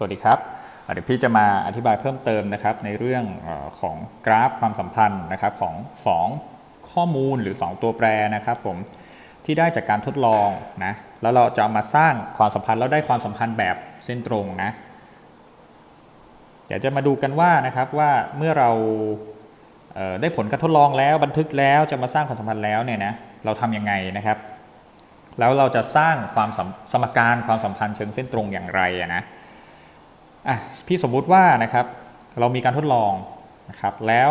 สวัสดีครับเดี๋ยวพี่จะมาอธิบายเพิ่มเติมนะครับในเรื่องของกราฟความสัมพันธ์นะครับของ 2 ข้อมูลหรือ 2 ตัวแปรนะครับผมที่ได้จากการทดลองนะแล้วเราจะเอามาสร้างความสัมพันธ์แล้วได้ความสัมพันธ์แบบเส้นตรงนะเดี๋ยวจะมาดูกันว่านะครับว่าเมื่อเราเได้ผลการทดลองแล้วบันทึกแล้วจะมาสร้างความสัมพันธ์แล้วเนี่ยนะเราทำยังไงนะครับ แล้วเราจะสร้างความสมสมการความสัมพันธ์เชิงเส้นตรงอย่างไรนะ อะพี่สมมุติว่านะครับเรามีการทดลองนะครับแล้ว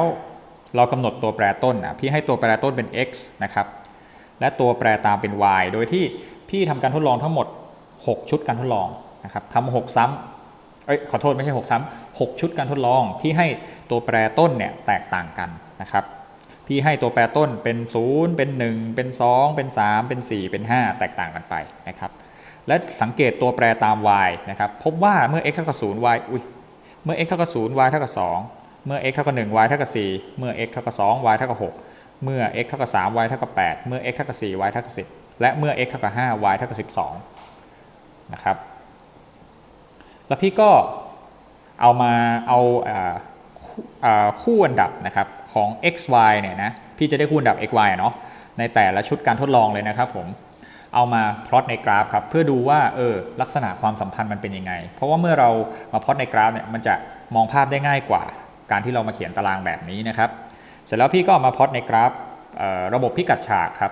เรากำหนดตัวแปรต้นอะพี่ให้ตัวแปรต้นเป็น x นะครับและตัวแปรตามเป็น y โดยที่พี่ทำการทดลองทั้งหมด 6 ชุดการทดลองนะครับทำหกซ้ำเอ้ยขอโทษไม่ใช่ 6 ซ้ำ6ชุดการทดลองที่ให้ตัวแปรต้นเนี่ยแตกต่างกันนะครับพี่ให้ตัวแปรต้นเป็น 0 เป็น 1 เป็น 2 เป็น 3 เป็น 4 เป็น 5 แตกต่างกันไปนะครับ และสังเกตตัวแปรตาม y นะครับ พบว่าเมื่อ x เท่ากับ0 y อุ้ย เมื่อ x เท่ากับ0 y เท่ากับ 2 เมื่อ x เท่ากับ1 y เท่ากับ 4 เมื่อ x เท่ากับ2 y เท่ากับ 6 เมื่อ x เท่ากับ3 y เท่ากับ 8 เมื่อ x เท่ากับ4 y เท่ากับ 10 และเมื่อ x เท่ากับ5 y เท่ากับ 12 นะครับ แล้วพี่ก็เอามาเอาคู่อันดับนะครับของ x y เนี่ยนะ พี่จะได้คู่อันดับ x y เนาะ ในแต่ละชุดการทดลองเลยนะครับผม เอามาพลอตในกราฟครับเพื่อดูว่าเออลักษณะความสัมพันธ์มันเป็นยังไง เพราะว่าเมื่อเรามาพลอตในกราฟเนี่ยมันจะมองภาพได้ง่ายกว่า การที่เรามาเขียนตารางแบบนี้นะครับเสร็จแล้วพี่ก็มาพลอตในกราฟออระบบพิกัดฉากครับ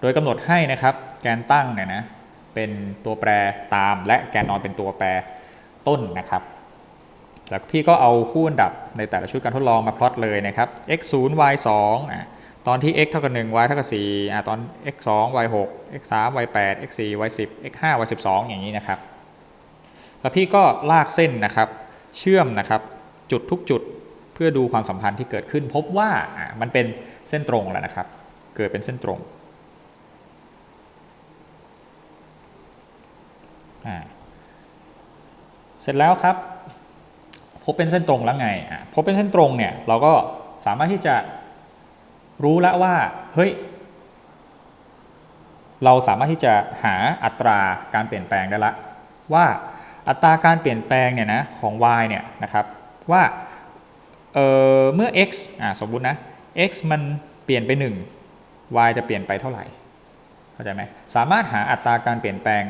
โดยกำหนดให้นะครับแกนตั้งเนี่ยนะเป็นตัวแปรตามและแกนนอนเป็นตัวแปรต้นนะครับแล้วพี่ก็เอาคู่อันดับในแต่ละชุดการทดลองมาพลอตเลยนะครับ x 0 y 2อะ ตอนที่ x เท่ากับ1 y เท่ากับ4อะตอน x 2 y 6 x 3 y 8 x 4 y 10 x 5 y 12 อย่างนี้นะครับ แล้วพี่ก็ลากเส้นนะครับ เชื่อมนะครับจุดทุกจุดเพื่อดูความสัมพันธ์ที่เกิดขึ้น พบว่ามันเป็นเส้นตรงแล้วนะครับ เกิดเป็นเส้นตรงเสร็จแล้วครับ พบเป็นเส้นตรงแล้วไงพบเป็นเส้นตรงเนี่ยเราก็สามารถที่จะ รู้แล้วว่าเฮ้ยเราสามารถที่จะหาอัตราการเปลี่ยนแปลงได้ละว่าอัตราการเปลี่ยนแปลงเนี่ยนะของ y เนี่ยนะครับว่าเเมื่อ x อะสมมุตินะ x มันเปลี่ยนไป 1 y จะเปลี่ยนไปเท่าไหร่เข้าใจไหมสามารถหาอัตราการเปลี่ยนแปลง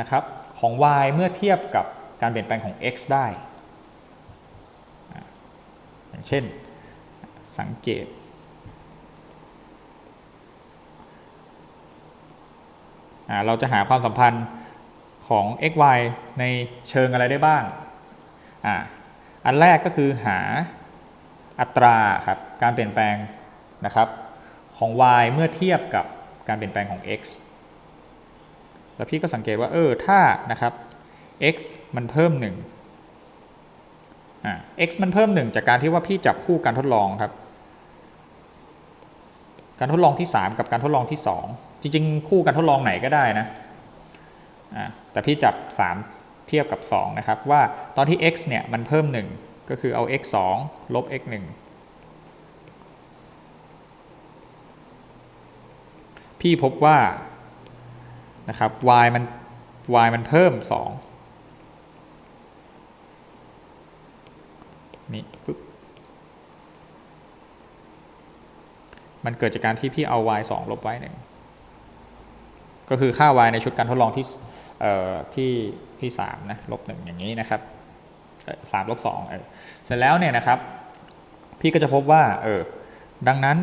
นะครับของ y เมื่อเทียบกับการเปลี่ยนแปลงของ x ได้ อย่างเช่นสังเกตอ่า เราจะหาความสัมพันธ์ของ x y ในเชิงอะไรได้บ้างออันแรกก็คือหาอัตราครับการเปลี่ยนแปลงนะครับของ y เมื่อเทียบกับการเปลี่ยนแปลงของ x แล้วพี่ก็สังเกตว่าเออถ้านะครับ x มันเพิ่ม1อ่า x มันเพิ่ม 1 จากการที่ว่าพี่จับคู่การทดลองครับ การทดลองที่ 3 กับการทดลองที่ 2 จริง ๆ คู่การทดลองไหนก็ได้นะแต่พี่จับ 3 เทียบกับ 2 นะครับ ว่าตอนที่ x เนี่ยมันเพิ่ม 1 ก็คือเอา x 2ลบ x 1พี่พบว่านะครับ y มัน y มันเพิ่ม 2 นี่ปึ๊บมันเกิดจากการที่พี่เอา y 2ลบ y 1 ก็คือค่า y ในชุดการทดลองที่ที่ที่3นะลบ1อย่างนี้นะครับสามลบ2เออเสร็จแล้วเนี่ยนะครับ พี่ก็จะพบว่าเออดังนั้น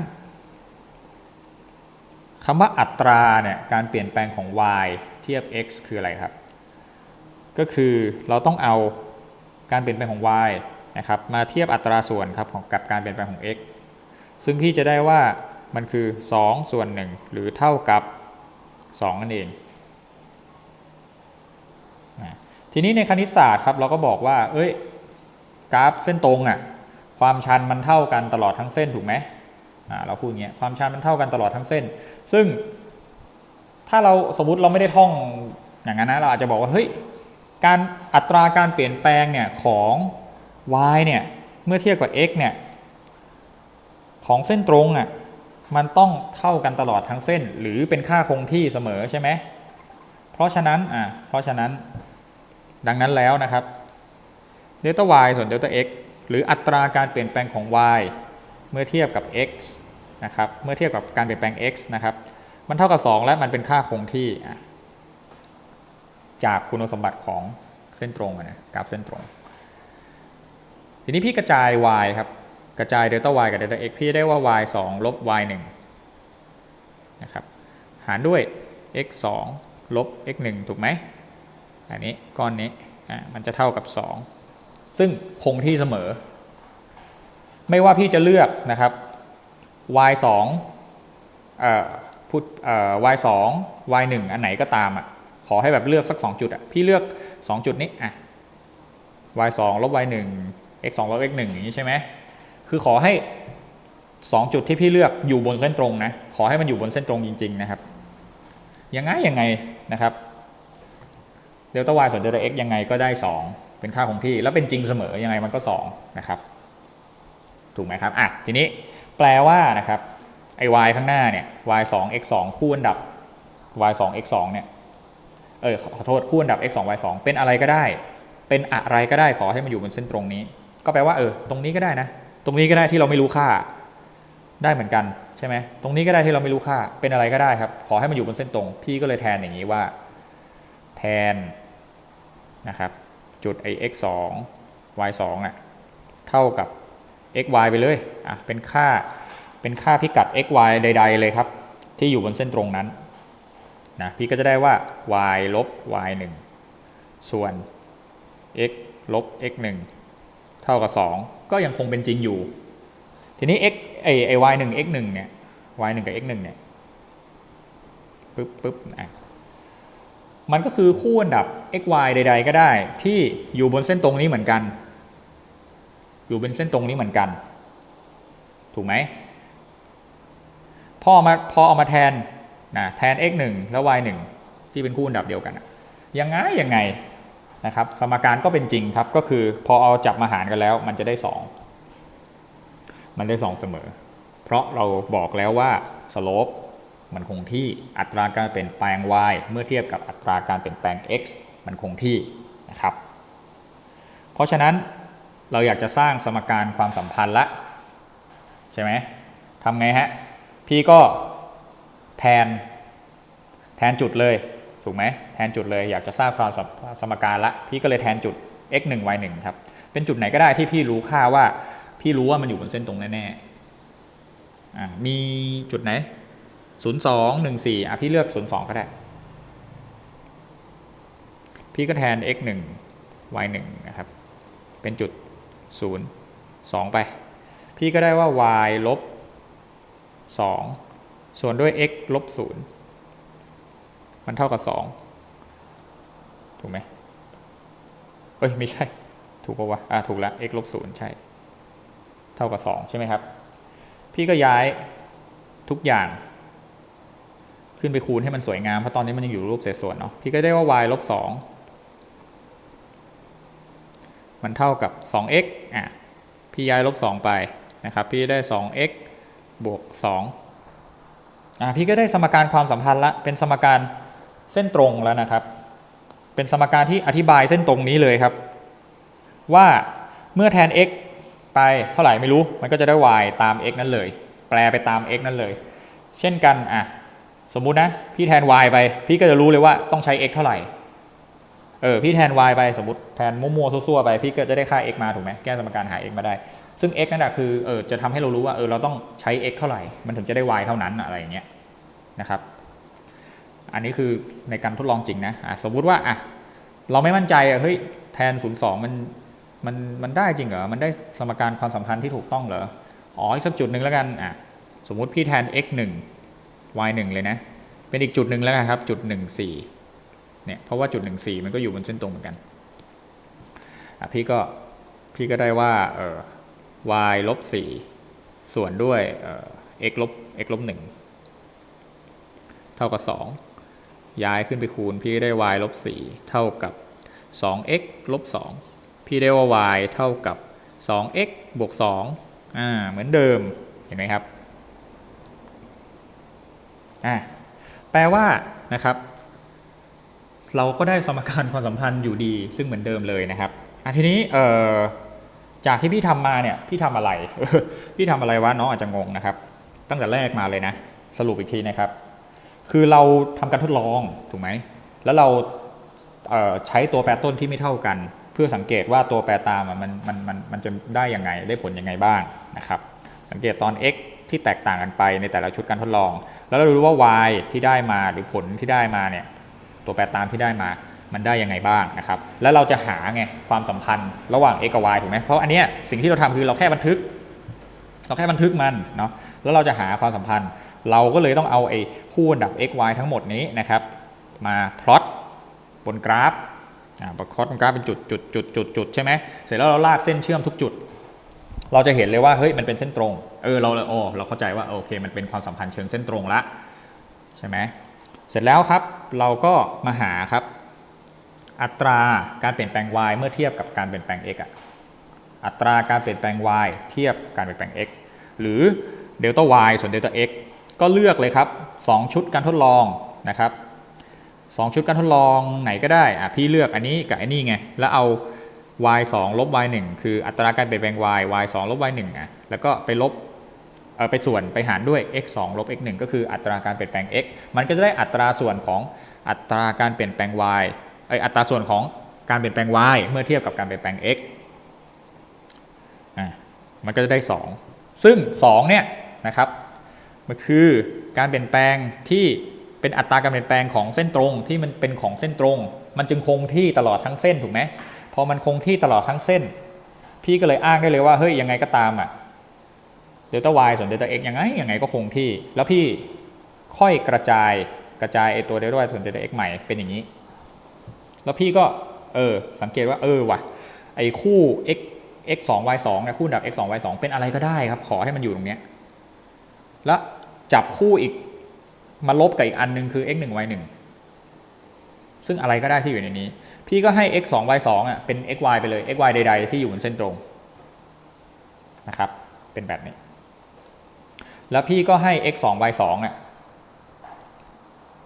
คำว่าอัตราเนี่ยการเปลี่ยนแปลงของ y เทียบ x คืออะไรครับ ก็คือเราต้องเอาการเปลี่ยนแปลงของ y นะครับมาเทียบอัตราส่วนครับของกับการเปลี่ยนแปลงของ x ซึ่งพี่จะได้ว่ามันคือ 2 ส่วน 1 หรือเท่ากับ 2นั่นเองทีนี้ในคณิตศาสตร์ครับเราก็บอกว่า เอ้ย กราฟเส้นตรงอะ่ะความชันมันเท่ากันตลอดทั้งเส้นถูกไหมเราพูดอย่างเงี้ยความชันมันเท่ากันตลอดทั้งเส้น ซึ่งถ้าเราสมมติเราไม่ได้ท่องอย่างนั้นนะเราอาจจะบอกว่าเฮ้ยการอัตราการเปลี่ยนแปลงเนี่ยของ y เนี่ยเมื่อเทียบกับ x เนี่ยของเส้นตรงอะ มันต้องเท่ากันตลอดทั้งเส้น หรือเป็นค่าคงที่เสมอใช่ไหมเพราะฉะนั้นอะเพราะฉะนั้น ดังนั้นแล้วนะครับเดลต้า y ส่วนเดลต้า x หรืออัตราการเปลี่ยนแปลงของ y เมื่อเทียบกับ x นะครับเมื่อเทียบกับการเปลี่ยนแปลง x นะครับมันเท่ากับ 2 และมันเป็นค่าคงที่ จากคุณสมบัติของเส้นตรงนะกราฟเส้นตรง ทีนี้พี่กระจาย y ครับ กระจายเดลต้า y กับเดลต้า x พี่ได้ว่า y 2 ลบ y 1นะครับหารด้วย x 2 ลบ x 1ถูกไหมอันนี้ก้อนนี้อะมันจะเท่ากับ 2 ซึ่งคงที่เสมอ ไม่ว่าพี่จะเลือกนะครับ y 2เอ่อพูดเอ่อ y 2 y 1อันไหนก็ตามอะขอให้แบบเลือกสัก 2 จุดอะพี่เลือก 2 จุดนี้อะ y 2ลบ y 1 x 2ลบ x 1อย่างนี้ใช่ไหม คือขอให้ 2 จุดที่พี่เลือกอยู่บนเส้นตรงนะ ขอให้มันอยู่บนเส้นตรงจริง ๆ นะครับ ยังไงยังไงนะครับเดลต้า y ส่วนเดลต้า x ยังไงก็ได้ 2 เป็นค่าคงที่ แล้วเป็นจริงเสมอยังไงมันก็ 2 นะครับ ถูกไหมครับอะทีนี้แปลว่านะครับไอ้ y ข้างหน้าเนี่ย y 2 x 2คู่อันดับ y 2 x 2เนี่ยเออขอโทษคู่อันดับ x 2 y 2เป็นอะไรก็ได้ เป็นอะไรก็ได้ขอให้มันอยู่บนเส้นตรงนี้ ก็แปลว่าเออตรงนี้ก็ได้นะ ตรงนี้ก็ได้ที่เราไม่รู้ค่าได้เหมือนกันใช่ไหมตรงนี้ก็ได้ที่เราไม่รู้ค่าเป็นอะไรก็ได้ครับ ขอให้มันอยู่บนเส้นตรง พี่ก็เลยแทนอย่างนี้ว่า แทนนะครับจุดไอ x 2 y 2อะเท่ากับ x y ไปเลยอะเป็นค่าเป็นค่าพิกัด x y ใด ๆ เลยครับ ที่อยู่บนเส้นตรงนั้นนะพี่ก็จะได้ว่า y ลบ y 1ส่วน x ลบ x 1 เท่ากับ 2 ก็ยังคงเป็นจริงอยู่ ทีนี้ x ไอไอ y 1 x 1เนี่ย y 1กับ x 1เนี่ยปึ๊บปึ๊บอะมันก็คือคู่อันดับ x y ใด ๆ ก็ได้ ที่อยู่บนเส้นตรงนี้เหมือนกัน อยู่บนเส้นตรงนี้เหมือนกัน ถูกไหมพอมาพอเอามาแทนนะแทน x 1แล้ว y 1ที่เป็นคู่อันดับเดียวกันยังไงยังไง นะครับสมการก็เป็นจริงครับก็คือพอเอาจับมาหารกันแล้ว มันจะได้ 2 มันได้ 2 เสมอ เพราะเราบอกแล้วว่าสโลปมันคงที่อัตราการเปลี่ยนแปลง y เมื่อเทียบกับอัตราการเปลี่ยนแปลง x มันคงที่นะครับเพราะฉะนั้นเราอยากจะสร้างสมการความสัมพันธ์ละใช่ไหมทำไงฮะพี่ก็แทนแทนจุดเลย ถูกไหมแทนจุดเลยอยากจะสร้างความสมการละพี่ก็เลยแทนจุด x 1 y 1ครับเป็นจุดไหนก็ได้ที่พี่รู้ค่าว่า พี่รู้ว่ามันอยู่บนเส้นตรงแน่ๆมีจุดไหน 0 2 1 4อะพี่เลือก 0 2 ก็ได้ พี่ก็แทน x 1 y 1นะครับเป็นจุด 0 2 ไป พี่ก็ได้ว่า y ลบ2ส่วนด้วย x ลบ0 มันเท่ากับ2ถูกไหมเอ้ยไม่ใช่ ถูกปะวะอ่าถูกแล้ว x ลบ0ใช่ เท่ากับ2ใช่ไหมครับ พี่ก็ย้ายทุกอย่าง ขึ้นไปคูณให้มันสวยงามเพราะตอนนี้มันยังอยู่รูปเศษส่วนเนาะพี่ก็ได้ว่า y ลบ2มันเท่ากับ 2x อะ พี่ย้ายลบ 2 ไปนะครับ พี่ได้ 2x บวก 2 อะ พี่ก็ได้สมการความสัมพันธ์ละ เป็นสมการ เส้นตรงแล้วนะครับ เป็นสมการที่อธิบายเส้นตรงนี้เลยครับ ว่าเมื่อแทน x ไปเท่าไหร่ไม่รู้มันก็จะได้ y ตาม x นั้นเลย แปลไปตาม x นั้นเลย เช่นกันอะสมมุตินะพี่แทน y ไป พี่ก็จะรู้เลยว่าต้องใช้ x เท่าไหร่เออพี่แทน y ไปสมมติแทนมั่วๆซั่วๆไปพี่ก็จะได้ค่า x มาถูกไหมแก้สมการหา x มาได้ ซึ่ง x นั่นแหะคือเออจะทำให้เรารู้ว่าเออเราต้องใช้ x เท่าไหร่ มันถึงจะได้ y เท่านั้นอะไรอย่างเงี้ยนะครับ อันนี้คือในการทดลองจริงนะะสมมุติว่าอะเราไม่มั่นใจอะเฮ้ยแทน 0 2 มันมันมันได้จริงเหรอ มันได้สมการความสัมพันธ์ที่ถูกต้องเหรอ อ๋ออีกสักจุดหนึ่งแล้วกันอะสมมุติพี่แทน x 1 y 1เลยนะ เป็นอีกจุดหนึ่งแล้วกันครับ จุด 1 4เนี่ยเพราะว่าจุด 1 4 มันก็อยู่บนเส้นตรงเหมือนกันอะพี่ก็พี่ก็ได้ว่าเออ y ลบ4ส่วนด้วยเอ่อ x ลบ x ลบ1เท่ากับ 2 ย้ายขึ้นไปคูณพี่ได้ y ลบ4เท่ากับ 2x ลบ2พี่ได้ว่า y เท่ากับ 2x บวก2อ่าเหมือนเดิมเห็นไหมครับอ่าแปลว่านะครับ เราก็ได้สมการความสัมพันธ์อยู่ดีซึ่งเหมือนเดิมเลยนะครับอะทีนี้เอ่อจากที่พี่ทำมาเนี่ยพี่ทำอะไรพี่ทำอะไรวะน้องอาจจะงงนะครับ ตั้งแต่แรกมาเลยนะ สรุปอีกทีนะครับ คือเราทำการทดลองถูกไหมแล้วเราเใช้ตัวแปรต้นที่ไม่เท่ากัน เพื่อสังเกตว่าตัวแปรตามมันมันมันมันจะได้ยังไงได้ผลยังไงบ้างนะครับ สังเกตตอน x ที่แตกต่างกันไปในแต่ละชุดการทดลอง แล้วเรารู้ว่า y ที่ได้มาหรือผลที่ได้มาเนี่ยตัวแปรตามที่ได้มามันได้ยังไงบ้างนะครับ แล้วเราจะหาไงความสัมพันธ์ระหว่าง x กับ y ถูกไหมเพราะอันเนี้ยสิ่งที่เราทำคือเราแค่บันทึก เราแค่บันทึกมันเนาะแล้วเราจะหาความสัมพันธ์ เราก็เลยต้องเอาไอ้คู่อันดับ x y ทั้งหมดนี้นะครับ มาพลอตบนกราฟอ่าพลอตบนกราฟเป็นจุดจุดจุดจุดจุดใช่ไหมเสร็จแล้วเราลากเส้นเชื่อมทุกจุด เราจะเห็นเลยว่าเฮ้ยมันเป็นเส้นตรง เออเราโอ้เราเข้าใจว่าโอเค มันเป็นความสัมพันธ์เชิงเส้นตรงละใช่ไหมเสร็จแล้วครับเราก็มาหาครับ อัตราการเปลี่ยนแปลง y เมื่อเทียบกับการเปลี่ยนแปลง x อะอัตราการเปลี่ยนแปลง y เทียบการเปลี่ยนแปลง x หรือเดลต้า y ส่วนเดลต้า x ก็เลือกเลยครับ 2 ชุดการทดลองนะครับสองชุดการทดลองไหนก็ได้อะพี่เลือกอันนี้กับอันนี้ไง แล้วเอา y 2ลบ y 1คืออัตราการเปลี่ยนแปลง y y 2ลบ y 1อะแล้วก็ไปลบเออไปส่วนไปหารด้วย x 2ลบ x 1ก็คืออัตราการเปลี่ยนแปลง x มันก็จะได้อัตราส่วนของอัตราการเปลี่ยนแปลง y เออัตราส่วนของการเปลี่ยนแปลง y เมื่อเทียบกับการเปลี่ยนแปลง x อะมันก็จะได้ 2 ซึ่ง 2 เนี่ยนะครับ มันคือการเปลี่ยนแปลงที่เป็นอัตราการเปลี่ยนแปลงของเส้นตรงที่มันเป็นของเส้นตรง มันจึงคงที่ตลอดทั้งเส้นถูกไหมพอมันคงที่ตลอดทั้งเส้น พี่ก็เลยอ้างได้เลยว่าเฮ้ยยังไงก็ตามอะเดลต้า y ส่วนเดลต้า x ยังไงยังไงก็คงที่ แล้วพี่ค่อยกระจายกระจายไอตัวเดลต้า y ส่วนเดลต้า x ใหม่เป็นอย่างนี้ แล้วพี่ก็เออสังเกตว่าเออว่ะไอ้คู่ x x 2 y 2เนี่ยคู่ดับ x 2 y 2เป็นอะไรก็ได้ครับ ขอให้มันอยู่ตรงเนี้ยแล้ว จับคู่อีกมาลบกับอีกอันหนึงคือ x 1 y 1ซึ่งอะไรก็ได้ที่อยู่ในนี้ พี่ก็ให้ x 2 y 2อะเป็น x y ไปเลย x y ใด ๆ ที่อยู่บนเส้นตรงนะครับ เป็นแบบนี้ แล้วพี่ก็ให้ x 2 y 2อะ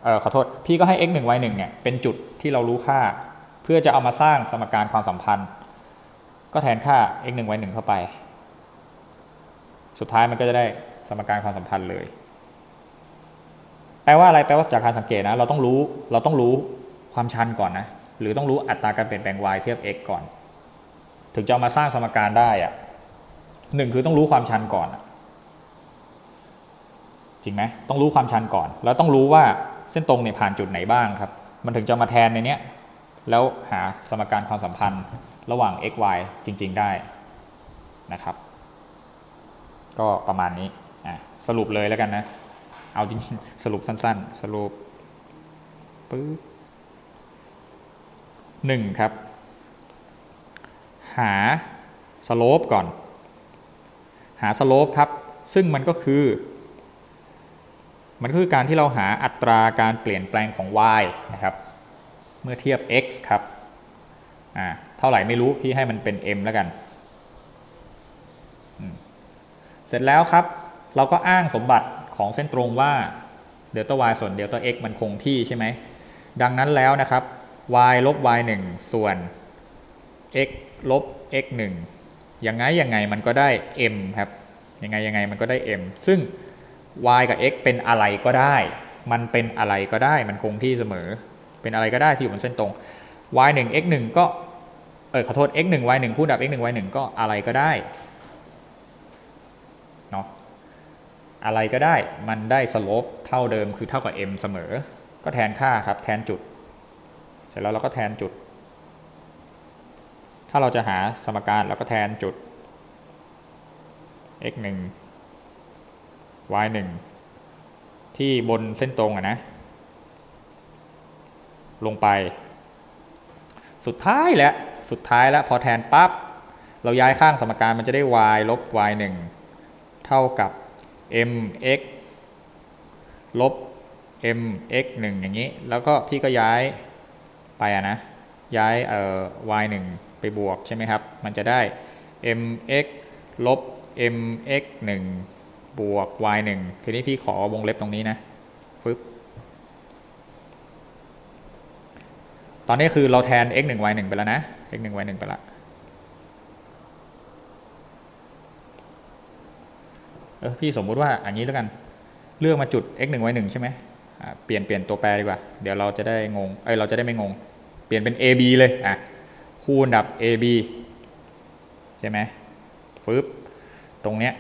เออขอโทษ พี่ก็ให้ x 1 y 1เนี่ยเป็นจุดที่เรารู้ค่า เพื่อจะเอามาสร้างสมการความสัมพันธ์ ก็แทนค่า x 1 y 1เข้าไป สุดท้ายมันก็จะได้สมการความสัมพันธ์เลย แปลว่าอะไรแปลว่าจากการสังเกตนะเราต้องรู้เราต้องรู้ความชันก่อนนะหรือต้องรู้อัตราการเปลี่ยนแปลง y เทียบ x ก่อน ถึงจะามาสร้างสมการได้อะหนึ่งคือต้องรู้ความชันก่อนจริงไหมต้องรู้ความชันก่อน แล้วต้องรู้ว่าเส้นตรงเนี่ยผ่านจุดไหนบ้างครับ มันถึงจะมาแทนในเนี้ยแล้วหาสมการความสัมพันธ์ระหว่าง x y จริง ๆ ได้นะครับ ก็ประมาณนี้สรุปเลยแล้วกันนะ เอาจริงสรุปสั้น ๆ สรุปปึ๊บหนึ่งครับ หาสโลปก่อน หาสโลปครับ ซึ่งมันก็คือ มันก็คือการที่เราหาอัตราการเปลี่ยนแปลงของ y นะครับ เมื่อเทียบ x ครับอ่าเท่าไหร่ไม่รู้ พี่ให้มันเป็น m แล้วกันเสร็จแล้วครับ เราก็อ้างสมบัติ ของเส้นตรงว่าเดลต้า y ส่วนเดลต้า x มันคงที่ใช่ไหม ดังนั้นแล้วนะครับ y ลบ y 1ส่วน x ลบ x 1ยังไงยังไงมันก็ได้ m ครับ ยังไงยังไงมันก็ได้ m ซึ่ง y กับ x เป็นอะไรก็ได้ มันเป็นอะไรก็ได้ มันคงที่เสมอ เป็นอะไรก็ได้ที่อยู่บนเส้นตรง y 1 x 1ก็ เออขอโทษ x 1 y 1คู่ดับ x 1 y 1ก็อะไรก็ได้ เนาะ อะไรก็ได้มันได้สโลปเท่าเดิมคือเท่ากับ m เสมอ ก็แทนค่าครับแทนจุด เสร็จแล้วเราก็แทนจุด ถ้าเราจะหาสมการเราก็แทนจุด x 1 y 1ที่บนเส้นตรงอะนะ ลงไป สุดท้ายแล้วสุดท้ายแล้วพอแทนปั๊บเราย้ายข้างสมการมันจะได้ y ลบ y 1เท่ากับ mx ลบ mx 1อย่างนี้ แล้วก็พี่ก็ย้ายไปอะนะ ย้ายเอ่อ y 1ไปบวกใช่ไหมครับ มันจะได้ mx ลบ mx 1บวก y 1ทีนี้พี่ขอวงเล็บตรงนี้นะฟึบตอนนี้คือเราแทน x 1 y 1ไปแล้วนะ x 1 y 1ไปละ อพี่สมมุติว่าอันนี้แล้วกัน เลือกมาจุด x 1 y 1ใช่ไหมเปลี่ยนเปลี่ยนตัวแปรดีกว่า เดี๋ยวเราจะได้งงเอ้ยเราจะได้ไม่งง เปลี่ยนเป็น a b เลยอะคูณดับ a b ใช่ไหมฟึบตรงเนี้ย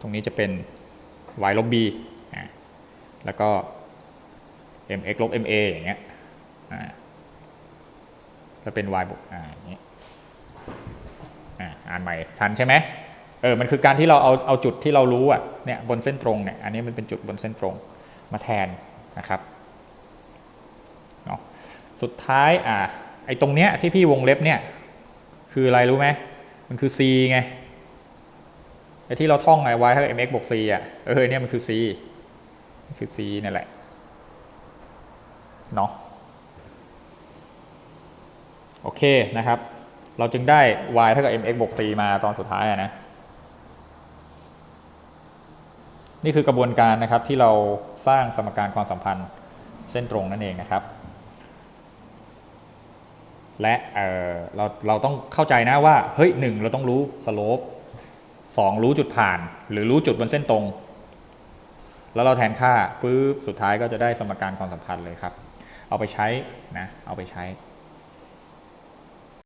ตรงนี้จะเป็น y ลบ b อะแล้วก็ mx ลบ ma อย่างเงี้ยอ่าแล้วเป็น y บวกอ่าอย่างเงี้ย อ่านใหม่ทันใช่ไหมเออมันคือการที่เราเอาเอาจุดที่เรารู้อะเนี่ยบนเส้นตรงเนี่ยอันนี้มันเป็นจุดบนเส้นตรงมาแทนนะครับเนาะสุดท้ายอ่าไอ้ตรงเนี้ยที่พี่วงเล็บเนี่ยคืออะไรรู้ไหมมันคือ c ไงไอ้ที่เราท่องไง y เท่ากับ mx บวก c อะเออเนี่ยมันคือ c มันคือ c นี่แหละเนาะโอเคนะครับ เราจึงได้ y เท่ากับ mx บวก c มาตอนสุดท้ายนะ นี่คือกระบวนการนะครับที่เราสร้างสมการความสัมพันธ์เส้นตรงนั่นเองนะครับ และเเราเราต้องเข้าใจนะว่า เฮ้ยหนึ่งเราต้องรู้สโลปสองรู้จุดผ่าน หรือรู้จุดบนเส้นตรง แล้วเราแทนค่าฟื้บสุดท้ายก็จะได้สมการความสัมพันธ์เลยครับ เอาไปใช้นะ เอาไปใช้